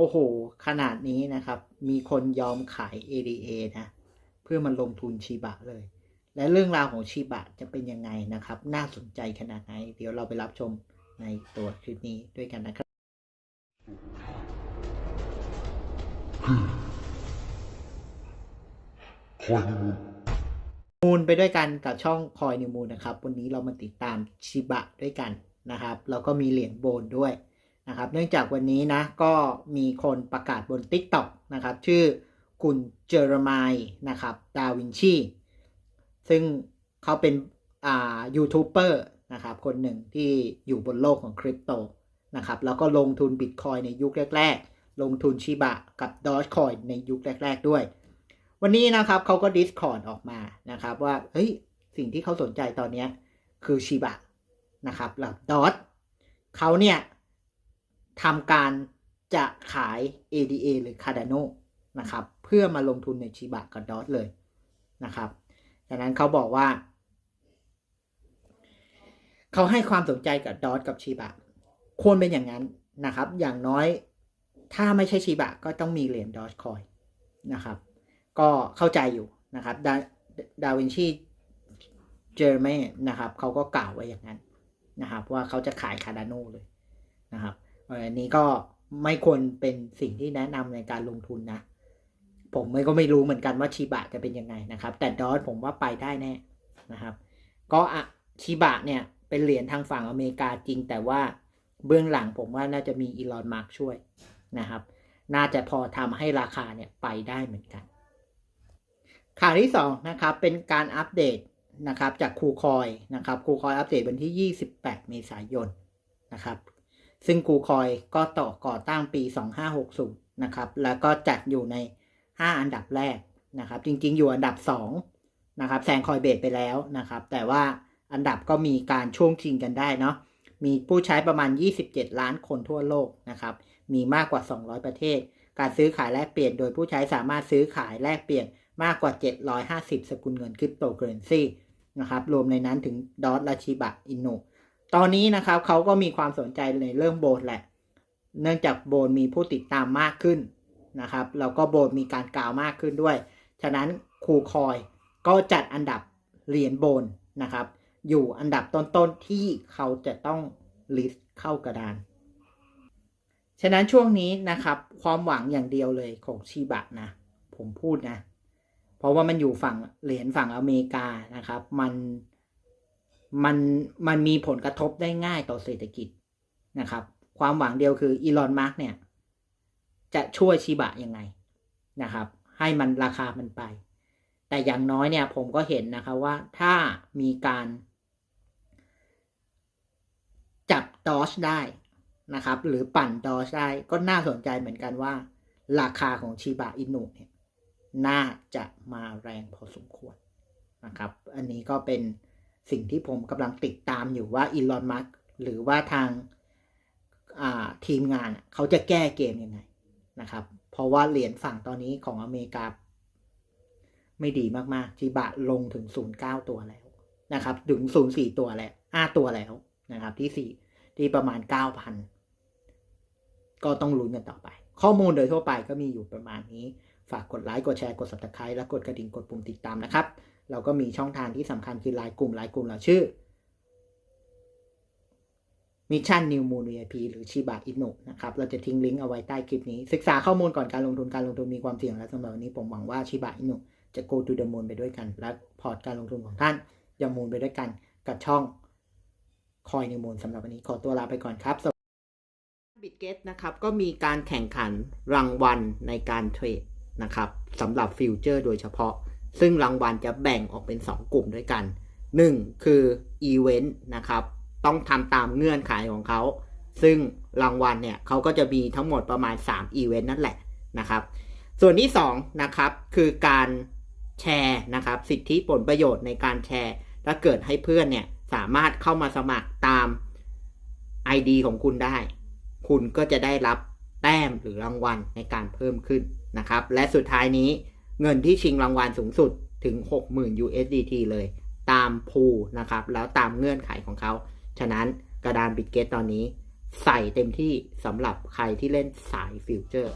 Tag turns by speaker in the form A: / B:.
A: โอ้โห ขนาดนี้นะครับ มีคนยอมขาย ADA นะ เพื่อมันลงทุนชีบะเลย และเรื่องราวของชีบะจะเป็นยังไงนะครับ น่าสนใจขนาดไหน เดี๋ยวเราไปรับชมในตัวคลิปนี้ด้วยกันนะครับ มูลไปด้วยกันกับช่องคอยนิวมูลนะครับ วันนี้เรามาติดตามชิบะด้วยกันนะครับ แล้วก็มีเหรียญโบนด้วย นะครับเนื่องจากวันนี้นะก็มีคนประกาศบน t ิ k t o k นะครับชื่อคุณเจอร์มายนะครับดาวินชีซึ่งเขาเป็นอ่ายูทูบเบอร์นะครับคนหนึ่งที่อยู่บนโลกของคริปโตนะครับแล้วก็ลงทุนบิตคอยในยุคแรก ๆ ลงทุนชิบะกับดอ g คอยในยุคแรก ๆ ด้วย วันนี้นะครับเขาก็ Discord ออกมานะครับว่าเฮ้ยสิ่งที่เขาสนใจตอนนี้คือชิบะนะครับแล้วดอทเขาเนี่ย ทำการจะขาย ADA หรือ Cardano นะครับ เพื่อมาลงทุนในชิบะกับดอทเลยนะครับดังนั้นเขาบอกว่า เขาให้ความสนใจกับดอทกับชิบะควรเป็นอย่างนั้นนะครับ อย่างน้อยถ้าไม่ใช่ชิบะก็ต้องมีเหรียญดอทคอยนะครับ ก็เข้าใจอยู่นะครับ ดาดาวินชีเจอร์เมนะครับเขาก็กล่าวไว้อย่างนั้นนะครับ ว่าเขาจะขายคาร์ดานเลยนะครับ อันนี้ก็ไม่ควรเป็นสิ่งที่แนะนำในการลงทุนนะ ผมไม่ก็ไม่รู้เหมือนกันว่าชีบะจะเป็นยังไงนะครับ แต่ดอทผมว่าไปได้แน่นะครับ ก็อะชีบะเนี่ยเป็นเหรียญทางฝั่งอเมริกาจริง แต่ว่าเบื้องหลังผมว่าน่าจะมีอีลอนมาร์กช่วยนะครับ น่าจะพอทำให้ราคาเนี่ยไปได้เหมือนกัน ข่าวที่2นะครับเป็นการอัปเดตนะครับจากคูคอยนะครับคูคอยอัปเดตวันที่ 28 เมษายนนะครับ ซึ่งคูคอยก็ต่อก่อตั้งปี 2560 นะครับ แล้วก็จัดอยู่ใน 5 อันดับแรกนะครับ จริงๆ อยู่อันดับ 2 นะครับ แซงคอยเบสไปแล้วนะครับ แต่ว่าอันดับก็มีการช่วงชิงกันได้เนาะ มีผู้ใช้ประมาณ 27 ล้านคนทั่วโลกนะครับ มีมากกว่า 200 ประเทศ การซื้อขายแลกเปลี่ยน โดยผู้ใช้สามารถซื้อขายแลกเปลี่ยนมากกว่า 750 สกุลเงินคริปโตเคอเรนซีนะครับ รวมในนั้นถึงดอทและชิบะอินโน ตอนนี้นะครับเขาก็มีความสนใจในเรื่องโบนแหละ เนื่องจากโบนมีผู้ติดตามมากขึ้นนะครับ แล้วก็โบนมีการกล่าวมากขึ้นด้วย ฉะนั้นคูคอยก็จัดอันดับเหรียญโบนนะครับ อยู่อันดับต้นๆที่เขาจะต้องลิสต์เข้ากระดาน ฉะนั้นช่วงนี้นะครับ ความหวังอย่างเดียวเลยของชีบะนะ ผมพูดนะ เพราะว่ามันอยู่ฝั่งเหรียญฝั่งอเมริกานะครับ มัน มันมันมีผลกระทบได้ง่ายต่อเศรษฐกิจนะครับ ความหวังเดียวคืออีลอนมาร์กเนี่ย จะช่วยชิบะยังไงนะครับ ให้มันราคามันไป แต่อย่างน้อยเนี่ยผมก็เห็นนะครับว่าถ้ามีการ จับดอชได้นะครับ หรือปั่นดอชได้ก็น่าสนใจเหมือนกันว่า ราคาของชิบะอินุเนี่ยน่าจะมาแรงพอสมควรนะครับ อันนี้ก็เป็น สิ่งที่ผมกำลังติดตามอยู่ว่าอีลอนมัสหรือว่าทางทีมงานเขาจะแก้เกมยังไงนะครับ เพราะว่าเหรียญฝั่งตอนนี้ของอเมริกา ไม่ดีมากๆจิบะลงถึง 0.9 ตัวแล้วนะครับ ถึง 0.4 ตัวแล้ว5ตัวแล้วนะครับ ที่ 4 ที่ประมาณ 9,000 ก็ต้องลุ้นกันต่อไป ข้อมูลโดยทั่วไปก็มีอยู่ประมาณนี้ ฝากกดไลค์กดแชร์กด subscribe และกดกระดิ่งกดปุ่มติดตามนะครับ เราก็มีช่องทางที่สำคัญคือไลน์กลุ่มไลน์กลุ่มเราชื่อมิชชั่นนิวมูน VIP หรือชิบะอินุนะครับ เราจะทิ้งลิงก์เอาไว้ใต้คลิปนี้ ศึกษาข้อมูลก่อนการลงทุนการลงทุนมีความเสี่ยงและสำหรับวันนี้ผมหวังว่าชิบะอินุจะ go to the moon ไปด้วยกัน และพอร์ตการลงทุนของท่านจะมูนไปด้วยกันกับช่องคอยนิวมูนสำหรับวันนี้ขอตัวลาไปก่อนครับบิตเกตนะครับก็มีการแข่งขันรางวัลในการเทรด นะครับสำหรับฟิวเจอร์โดยเฉพาะ ซึ่งรางวัลจะแบ่งออกเป็น 2 กลุ่มด้วยกัน 1 คืออีเวนต์นะครับ ต้องทำตามเงื่อนไขของเขา ซึ่งรางวัลเนี่ยเขาก็จะมีทั้งหมดประมาณ3อีเวนต์นั่นแหละนะครับ ส่วนที่2นะครับคือการแชร์นะครับสิทธิผลประโยชน์ในการแชร์ถ้าเกิดให้เพื่อนเนี่ยสามารถเข้ามาสมัครตาม ID ของคุณได้ คุณก็จะได้รับ แต้มหรือรางวัลในการเพิ่มขึ้นนะครับ และสุดท้ายนี้เงินที่ชิงรางวัลสูงสุดถึง 60,000 USDT เลยตามพูนะครับ แล้วตามเงื่อนไขของเขา ฉะนั้นกระดานบิตเกตตอนนี้ใส่เต็มที่สำหรับใครที่เล่นสายฟิวเจอร์